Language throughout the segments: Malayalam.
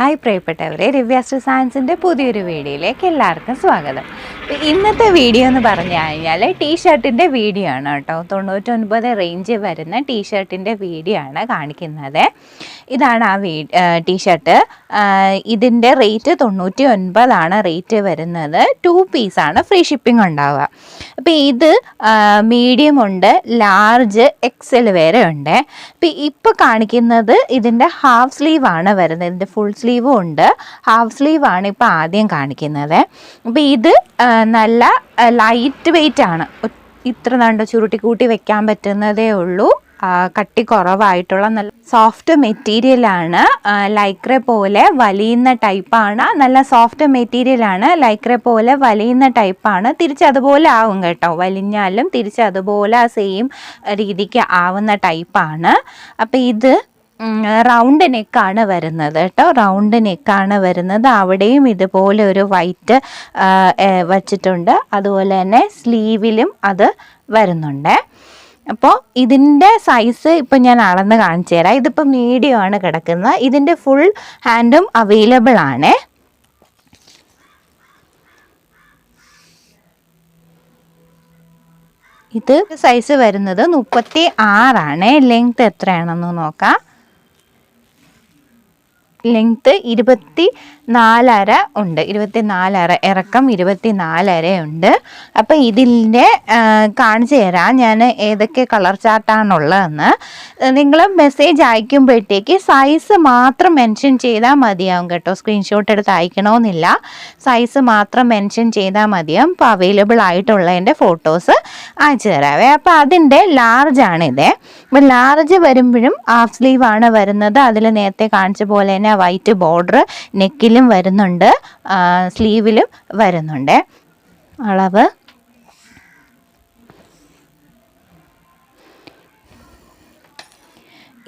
ഹായ് പ്രിയപ്പെട്ടവരെ റിവ്യാസ്റ്റർ സയൻസിന്റെ പുതിയൊരു വീഡിയോയിലേക്ക് എല്ലാവർക്കും സ്വാഗതം. ഇന്നത്തെ വീഡിയോ എന്ന് പറഞ്ഞു കഴിഞ്ഞാൽ ടീ ഷർട്ടിന്റെ വീഡിയോ ആണ് കേട്ടോ. തൊണ്ണൂറ്റൊൻപത് റേഞ്ച് വരുന്ന ടീ ഷർട്ടിന്റെ വീഡിയോ ആണ് കാണിക്കുന്നത്. ഇതാണ് ആ വീ ടീ ഷർട്ട് ഇതിന്റെ റേറ്റ് തൊണ്ണൂറ്റി ഒൻപതാണ് റേറ്റ് വരുന്നത്. ടു പീസാണ് ഫ്രീ ഷിപ്പിംഗ് ഉണ്ടാവുക. അപ്പോൾ ഇത് മീഡിയം ഉണ്ട് ലാർജ് എക്സൽ വരെ ഉണ്ട്. അപ്പോൾ ഇപ്പോൾ കാണിക്കുന്നത് ഇതിന്റെ ഹാഫ് സ്ലീവ് ആണ് വരുന്നത്. ഇതിന്റെ ഫുൾ സ്ലീവും ഉണ്ട്. ഹാഫ് സ്ലീവാണ് ഇപ്പോൾ ആദ്യം കാണിക്കുന്നത്. അപ്പോൾ ഇത് നല്ല ലൈറ്റ് വെയിറ്റ് ആണ്. ഇത്ര നണ്ട ചുരുട്ടി കൂട്ടി വെക്കാൻ പറ്റുന്നതേ ഉള്ളൂ. കട്ടി കുറവായിട്ടുള്ള നല്ല സോഫ്റ്റ് മെറ്റീരിയലാണ് ലൈക്ര പോലെ വലിയുന്ന ടൈപ്പാണ് നല്ല സോഫ്റ്റ് മെറ്റീരിയലാണ് ലൈക്ര പോലെ വലിയുന്ന ടൈപ്പാണ് തിരിച്ച് അതുപോലെ ആവും കേട്ടോ. വലിഞ്ഞാലും തിരിച്ച് അതുപോലെ സെയിം രീതിക്ക് ആവുന്ന ടൈപ്പാണ് അപ്പം ഇത് റൗണ്ട് നെക്കാണ് വരുന്നത് കേട്ടോ. റൗണ്ട് നെക്കാണ് വരുന്നത്. അവിടെയും ഇതുപോലെ ഒരു വൈറ്റ് വച്ചിട്ടുണ്ട്. അതുപോലെ തന്നെ സ്ലീവിലും അത് വരുന്നുണ്ട്. അപ്പോൾ ഇതിന്റെ സൈസ് ഇപ്പം ഞാൻ അളന്ന് കാണിച്ചു തരാം. ഇതിപ്പോൾ മീഡിയം ആണ് കിടക്കുന്നത്. ഇതിന്റെ ഫുൾ ഹാൻഡും അവൈലബിൾ ആണ്. ഇത് സൈസ് വരുന്നത് മുപ്പത്തി ആറാണ് ലെങ്ത് എത്രയാണെന്ന് നോക്കാം. ലെങ്ത്ത് ഇരുപത്തി നാലര ഉണ്ട്. ഇരുപത്തി നാലര ഇറക്കം ഇരുപത്തി നാലര ഉണ്ട്. അപ്പം ഇതിന്റെ കാണിച്ചു തരാം. ഞാൻ ഏതൊക്കെ കളർ ചാർട്ടാണുള്ളതെന്ന്. നിങ്ങൾ മെസ്സേജ് അയക്കുമ്പോഴത്തേക്ക് സൈസ് മാത്രം മെൻഷൻ ചെയ്താൽ മതിയാവും കേട്ടോ. സ്ക്രീൻഷോട്ട് എടുത്ത് അയക്കണമെന്നില്ല സൈസ് മാത്രം മെൻഷൻ ചെയ്താൽ മതിയാവും. അപ്പോൾ അവൈലബിൾ ആയിട്ടുള്ളതിന്റെ ഫോട്ടോസ് അയച്ചു തരാവേ. അപ്പോൾ അതിന്റെ ലാർജ് അപ്പോൾ ലാർജ് വരുമ്പോഴും ഹാഫ് സ്ലീവ് ആണ് വരുന്നത്. അതിൽ നേരത്തെ കാണിച്ച പോലെ തന്നെ വൈറ്റ് ബോർഡർ നെക്കിലും വരുന്നുണ്ട്. സ്ലീവിലും വരുന്നുണ്ട്. അളവ്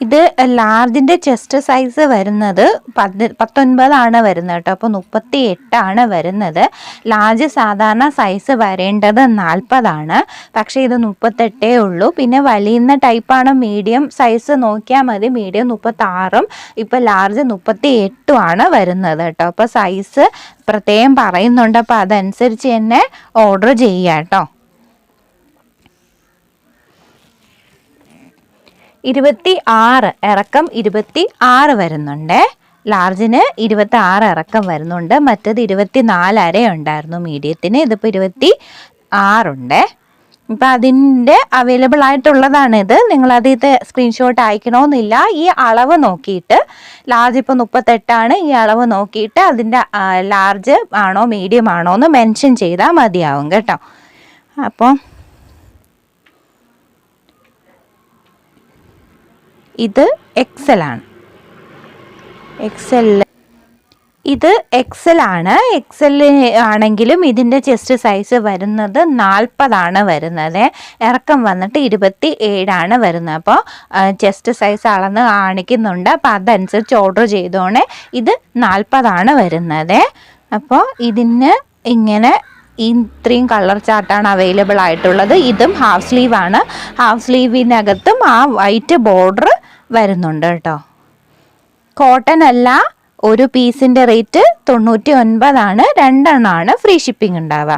ഇത് ലാർജിന്റെ ചെസ്റ്റ് സൈസ് വരുന്നത് പത് പത്തൊൻപതാണ് വരുന്നത് കേട്ടോ. അപ്പോൾ മുപ്പത്തി എട്ടാണ് വരുന്നത്. ലാർജ് സാധാരണ സൈസ് വരേണ്ടത് നാൽപ്പതാണ്. പക്ഷേ ഇത് മുപ്പത്തെട്ടേ ഉള്ളൂ. പിന്നെ വലിയുന്ന ടൈപ്പാണ് മീഡിയം സൈസ്. നോക്കിയാൽ മതി മീഡിയം മുപ്പത്താറും ഇപ്പോൾ ലാർജ് മുപ്പത്തി ആണ് വരുന്നത് കേട്ടോ. അപ്പോൾ സൈസ് പ്രത്യേകം പറയുന്നുണ്ട്. അപ്പോൾ അതനുസരിച്ച് തന്നെ ഓർഡർ ചെയ്യാം കേട്ടോ. ഇരുപത്തി ആറ് ഇറക്കം ഇരുപത്തി ആറ് വരുന്നുണ്ട്. ലാർജിന് ഇരുപത്തി ആറ് ഇറക്കം വരുന്നുണ്ട്. മറ്റത് ഇരുപത്തി നാലര ഉണ്ടായിരുന്നു മീഡിയത്തിന്. ഇതിപ്പോൾ ഇരുപത്തി ആറുണ്ട് ഇപ്പം അതിന്റെ അവൈലബിൾ ആയിട്ടുള്ളതാണ് ഇത്. നിങ്ങളത് ഇത് സ്ക്രീൻഷോട്ട് അയക്കണമെന്നില്ല ഈ അളവ് നോക്കിയിട്ട് ലാർജ് ഇപ്പോൾ മുപ്പത്തെട്ടാണ്. ഈ അളവ് നോക്കിയിട്ട് അതിന്റെ ലാർജ് ആണോ മീഡിയം ആണോ എന്ന് മെൻഷൻ ചെയ്താൽ മതിയാവും കേട്ടോ. അപ്പോൾ ഇത് എക്സൽ ആണ്. എക്സൽ ഇത് എക്സൽ ആണ്. എക്സൽ ആണെങ്കിലും ഇതിന്റെ ചെസ്റ്റ് സൈസ് വരുന്നത് നാൽപ്പതാണ് വരുന്നത്. ഇറക്കം വന്നിട്ട് ഇരുപത്തി ഏഴാണ് വരുന്നത്. അപ്പോൾ ചെസ്റ്റ് സൈസ് അളന്ന് കാണിക്കുന്നുണ്ട്. അപ്പോൾ അതനുസരിച്ച് ഓർഡർ ചെയ്തോണേ. ഇത് നാൽപ്പതാണ് വരുന്നത്. അപ്പോൾ ഇതിന് ഇങ്ങനെ ഇത്രയും കളർ ചാർട്ടാണ് അവൈലബിൾ ആയിട്ടുള്ളത്. ഇതും ഹാഫ് സ്ലീവ് ആണ്. ഹാഫ് സ്ലീവിനകത്തും ആ വൈറ്റ് ബോർഡർ വരുന്നുണ്ട് കേട്ടോ. കോട്ടൺ അല്ല ഒരു പീസിന്റെ റേറ്റ് തൊണ്ണൂറ്റി ഒൻപതാണ് രണ്ടെണ്ണമാണ് ഫ്രീ ഷിപ്പിംഗ് ഉണ്ടാവുക.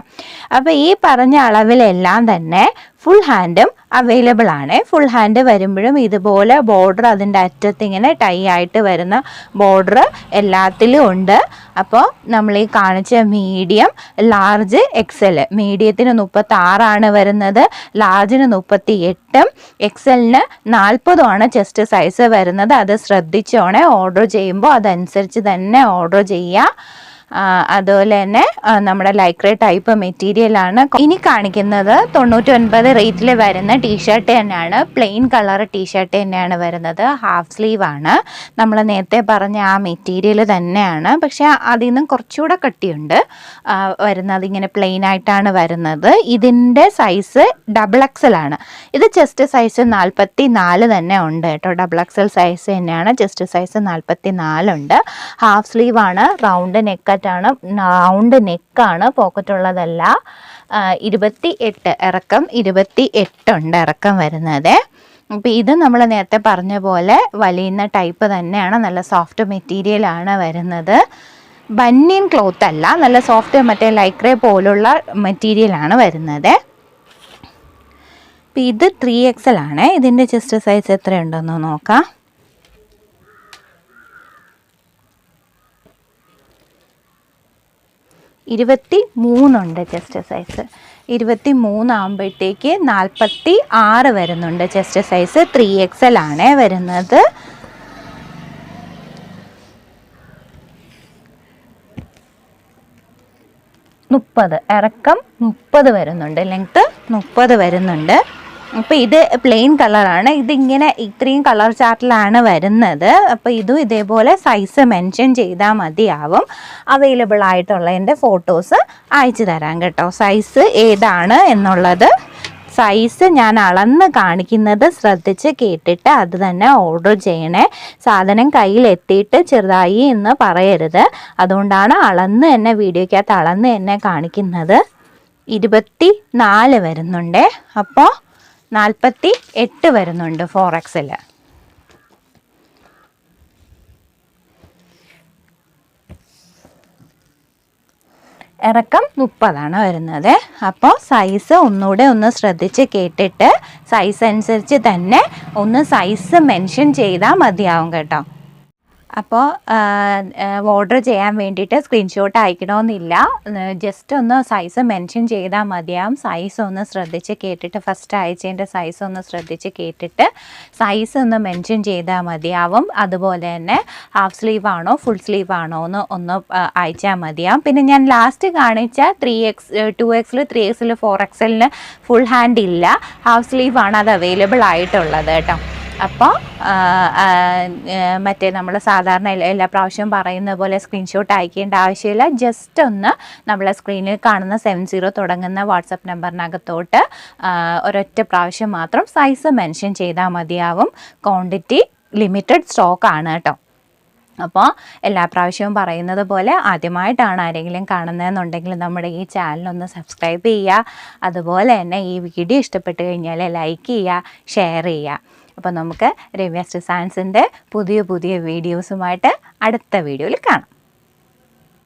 അപ്പോൾ ഈ പറഞ്ഞ അളവിലെല്ലാം തന്നെ ഫുൾ ഹാൻഡും അവൈലബിൾ ആണ്. ഫുൾ ഹാൻഡ് വരുമ്പോഴും ഇതുപോലെ ബോർഡർ അതിന്റെ അറ്റത്ത് ഇങ്ങനെ ടൈ ആയിട്ട് വരുന്ന ബോർഡർ എല്ലാത്തിലും ഉണ്ട്. അപ്പോൾ നമ്മൾ ഈ കാണിച്ച മീഡിയം ലാർജ് എക്സൽ മീഡിയത്തിന് മുപ്പത്തി ആറാണ് വരുന്നത് ലാർജിന് മുപ്പത്തി എട്ടും എക്സലിന് നാൽപ്പതുമാണ് ചെസ്റ്റ് സൈസ് വരുന്നത്. അത് ശ്രദ്ധിച്ചോണേ ഓർഡർ ചെയ്യുമ്പോൾ അതനുസരിച്ച് തന്നെ ഓർഡർ ചെയ്യുക അതുപോലെ തന്നെ നമ്മുടെ ലൈക്രെ ടൈപ്പ് മെറ്റീരിയലാണ് ഇനി കാണിക്കുന്നത് തൊണ്ണൂറ്റി ഒൻപത് റേറ്റിൽ വരുന്ന ടീഷർട്ട് തന്നെയാണ്. പ്ലെയിൻ കളർ ടീഷർട്ട് തന്നെയാണ് വരുന്നത്. ഹാഫ് സ്ലീവ് ആണ്. നമ്മൾ നേരത്തെ പറഞ്ഞ ആ മെറ്റീരിയൽ തന്നെയാണ്. പക്ഷേ അതിൽ നിന്നും കുറച്ചുകൂടെ കട്ടിയുണ്ട്. വരുന്നത് ഇങ്ങനെ പ്ലെയിൻ ആയിട്ടാണ് വരുന്നത്. ഇതിന്റെ സൈസ് ഡബിൾ എക്സൽ ആണ്. ഇത് ചെസ്റ്റ് സൈസ് നാൽപ്പത്തി നാല് തന്നെ ഉണ്ട് കേട്ടോ. ഡബിൾ എക്സൽ സൈസ് തന്നെയാണ്. ചെസ്റ്റ് സൈസ് നാൽപ്പത്തി നാലുണ്ട് ഹാഫ് സ്ലീവ് ആണ്. റൗണ്ട് നെക്കറ്റാണ് റൗണ്ട് നെക്കാണ് പോക്കറ്റ് ഉള്ളതല്ല. ഇരുപത്തി എട്ട് ഇറക്കം ഇരുപത്തി എട്ടുണ്ട് ഇറക്കം വരുന്നത്. അപ്പോൾ ഇത് നമ്മൾ നേരത്തെ പറഞ്ഞ പോലെ വലിയുന്ന ടൈപ്പ് തന്നെയാണ് നല്ല സോഫ്റ്റ് മെറ്റീരിയലാണ് വരുന്നത്. ബന്നിയൻ ക്ലോത്ത് അല്ല നല്ല സോഫ്റ്റ് മറ്റേ ലൈക്രേ പോലുള്ള മെറ്റീരിയലാണ് വരുന്നത്. അപ്പം ഇത് ത്രീ എക്സൽ ആണ്. ഇതിന്റെ ചെസ്റ്റ് സൈസ് എത്രയുണ്ടെന്ന് നോക്കാം. ഇരുപത്തി മൂന്നുണ്ട് ചെസ്റ്റ് സൈസ് ഇരുപത്തി മൂന്നാകുമ്പോഴത്തേക്ക് നാൽപ്പത്തി ആറ് വരുന്നുണ്ട് chest size three X L ആണ് വരുന്നത്. മുപ്പത്. ഇറക്കം മുപ്പത് വരുന്നുണ്ട്. ലെങ്ത്ത് മുപ്പത് വരുന്നുണ്ട്. അപ്പോൾ ഇത് പ്ലെയിൻ കളറാണ് ഇതിങ്ങനെ ഇത്രയും കളർ ചാർട്ടിലാണ് വരുന്നത്. അപ്പോൾ ഇതും ഇതേപോലെ സൈസ് മെൻഷൻ ചെയ്താൽ മതിയാവും. അവൈലബിൾ ആയിട്ടുള്ള എന്റെ ഫോട്ടോസ് അയച്ചു തരാം കേട്ടോ. സൈസ് ഏതാണ് എന്നുള്ളത്. സൈസ് ഞാൻ അളന്ന് കാണിക്കുന്നത് ശ്രദ്ധിച്ച് കേട്ടിട്ട് അത് തന്നെ ഓർഡർ ചെയ്യണേ. സാധനം കയ്യിൽ എത്തിയിട്ട് ചെറുതായി എന്ന് പറയരുത്. അതുകൊണ്ടാണ് അളന്ന് തന്നെ വീഡിയോക്കകത്ത് അളന്ന് തന്നെ കാണിക്കുന്നത്. ഇരുപത്തി നാല് വരുന്നുണ്ടേ. അപ്പോൾ നാൽപ്പത്തി എട്ട് വരുന്നുണ്ട് ഫോർ എക്സിൽ ഇറക്കം മുപ്പതാണ് വരുന്നത്. അപ്പോൾ സൈസ് ഒന്നുകൂടെ ഒന്ന് ശ്രദ്ധിച്ച് കേട്ടിട്ട് സൈസ് അനുസരിച്ച് തന്നെ ഒന്ന് സൈസ് മെൻഷൻ ചെയ്താൽ മതിയാവും കേട്ടോ. അപ്പോൾ ഓർഡർ ചെയ്യാൻ വേണ്ടിയിട്ട് സ്ക്രീൻഷോട്ട് അയക്കണമെന്നില്ല ജസ്റ്റ് ഒന്ന് സൈസ് മെൻഷൻ ചെയ്താൽ മതിയാവും. സൈസ് ഒന്ന് ശ്രദ്ധിച്ച് കേട്ടിട്ട് ഫസ്റ്റ് അയച്ചതിന്റെ സൈസ് ഒന്ന് ശ്രദ്ധിച്ച് കേട്ടിട്ട് സൈസ് ഒന്ന് മെൻഷൻ ചെയ്താൽ മതിയാവും. അതുപോലെ തന്നെ ഹാഫ് സ്ലീവ് ആണോ ഫുൾ സ്ലീവ് ആണോ എന്ന് ഒന്ന് അയച്ചാൽ മതിയാവും. പിന്നെ ഞാൻ ലാസ്റ്റ് കാണിച്ച ത്രീ എക്സ് ടു എക്സിൽ ത്രീ എക്സിൽ ഫോർ എക്സലിന് ഫുൾ ഹാൻഡ് ഇല്ല. ഹാഫ് സ്ലീവ് ആണ് അത് അവൈലബിൾ ആയിട്ടുള്ളത് കേട്ടോ. അപ്പോൾ മറ്റേ നമ്മൾ സാധാരണ എല്ലാ പ്രാവശ്യവും പറയുന്ന പോലെ സ്ക്രീൻഷോട്ട് അയക്കേണ്ട ആവശ്യമില്ല. ജസ്റ്റ് ഒന്ന് നമ്മൾ സ്ക്രീനിൽ കാണുന്ന സെവൻ സീറോ തുടങ്ങുന്ന വാട്സപ്പ് നമ്പറിനകത്തോട്ട് ഒരൊറ്റ പ്രാവശ്യം മാത്രം സൈസ് മെൻഷൻ ചെയ്താൽ മതിയാവും. ക്വാണ്ടിറ്റി ലിമിറ്റഡ് സ്റ്റോക്ക് ആണ് കേട്ടോ. അപ്പോൾ എല്ലാ പ്രാവശ്യവും പറയുന്നത് പോലെ ആദ്യമായിട്ടാണ് ആരെങ്കിലും കാണുന്നതെന്നുണ്ടെങ്കിൽ നമ്മുടെ ഈ ചാനലൊന്ന് സബ്സ്ക്രൈബ് ചെയ്യുക. അതുപോലെ തന്നെ ഈ വീഡിയോ ഇഷ്ടപ്പെട്ട് കഴിഞ്ഞാൽ ലൈക്ക് ചെയ്യുക ഷെയർ ചെയ്യുക. അപ്പോൾ നമുക്ക് രവ്യാസ്റ്റ് സയൻസിന്റെ പുതിയ പുതിയ വീഡിയോസുമായിട്ട് അടുത്ത വീഡിയോയിൽ കാണാം.